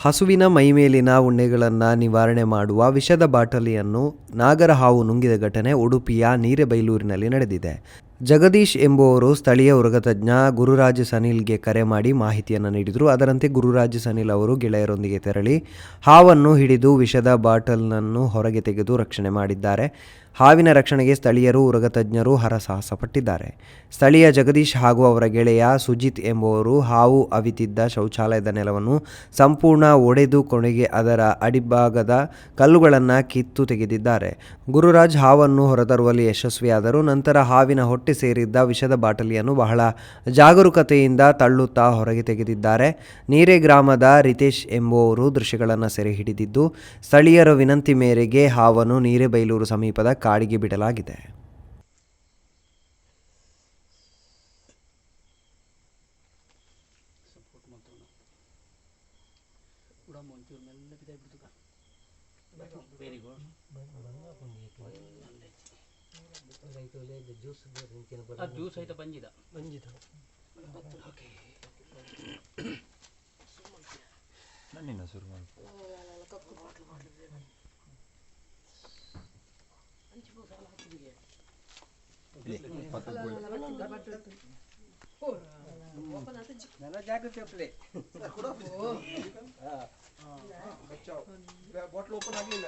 ಹಸುವಿನ ಮೈಮೇಲಿನ ಉಣ್ಣೆಗಳನ್ನು ನಿವಾರಣೆ ಮಾಡುವ ವಿಷದ ಬಾಟಲಿಯನ್ನು ನಾಗರ ಹಾವು ನುಂಗಿದ ಘಟನೆ ಉಡುಪಿಯ ನೀರೆಬೈಲೂರಿನಲ್ಲಿ ನಡೆದಿದೆ. ಜಗದೀಶ್ ಎಂಬುವರು ಸ್ಥಳೀಯ ಉರಗತಜ್ಞ ಗುರುರಾಜ್ ಸನಿಲ್ಗೆ ಕರೆ ಮಾಡಿ ಮಾಹಿತಿಯನ್ನು ನೀಡಿದರು. ಅದರಂತೆ ಗುರುರಾಜ್ ಸನಿಲ್ ಅವರು ಗೆಳೆಯರೊಂದಿಗೆ ತೆರಳಿ ಹಾವನ್ನು ಹಿಡಿದು ವಿಷದ ಬಾಟಲ್ನನ್ನು ಹೊರಗೆ ತೆಗೆದು ರಕ್ಷಣೆ ಮಾಡಿದ್ದಾರೆ. ಹಾವಿನ ರಕ್ಷಣೆಗೆ ಸ್ಥಳೀಯರು ಉರಗತಜ್ಞರು ಹರಸಾಹಸ ಪಟ್ಟಿದ್ದಾರೆ. ಸ್ಥಳೀಯ ಜಗದೀಶ್ ಹಾಗೂ ಅವರ ಗೆಳೆಯ ಸುಜಿತ್ ಎಂಬುವರು ಹಾವು ಅವಿತಿದ್ದ ಶೌಚಾಲಯದ ನೆಲವನ್ನು ಸಂಪೂರ್ಣ ಒಡೆದು ಕೊನೆಗೆ ಅದರ ಅಡಿಭಾಗದ ಕಲ್ಲುಗಳನ್ನು ಕಿತ್ತು ತೆಗೆದಿದ್ದಾರೆ. ಗುರುರಾಜ್ ಹಾವನ್ನು ಹೊರತರುವಲ್ಲಿ ಯಶಸ್ವಿಯಾದರು. ನಂತರ ಹಾವಿನ ಹೊಟ್ಟೆ ಸೇರಿದ್ದ ವಿಷದ ಬಾಟಲಿಯನ್ನು ಬಹಳ ಜಾಗರೂಕತೆಯಿಂದ ತಳ್ಳುತ್ತಾ ಹೊರಗೆ ತೆಗೆದಿದ್ದಾರೆ. ನೀರೆ ಗ್ರಾಮದ ರಿತೇಶ್ ಎಂಬುವವರು ದೃಶ್ಯಗಳನ್ನು ಸೆರೆ ಹಿಡಿದಿದ್ದು, ಸ್ಥಳೀಯರ ವಿನಂತಿ ಮೇರೆಗೆ ಹಾವನ್ನು ನೀರೆಬೈಲೂರು ಸಮೀಪದ ಕಾಡಿಗೆ ಬಿಡಲಾಗಿದೆ. ಅದು ಜ್ಯೂಸ್ ಐತ ಬಂಜಿದ ನನ್ನಿನ್ನ ಶುರು ಮಾಡಿ ನನ್ನ ಜಾಗೃತಿ ಆಗ್ತದೆ ಬಾಟ್ಲ್ ಓಪನ್ ಆಗಲಿಲ್ಲ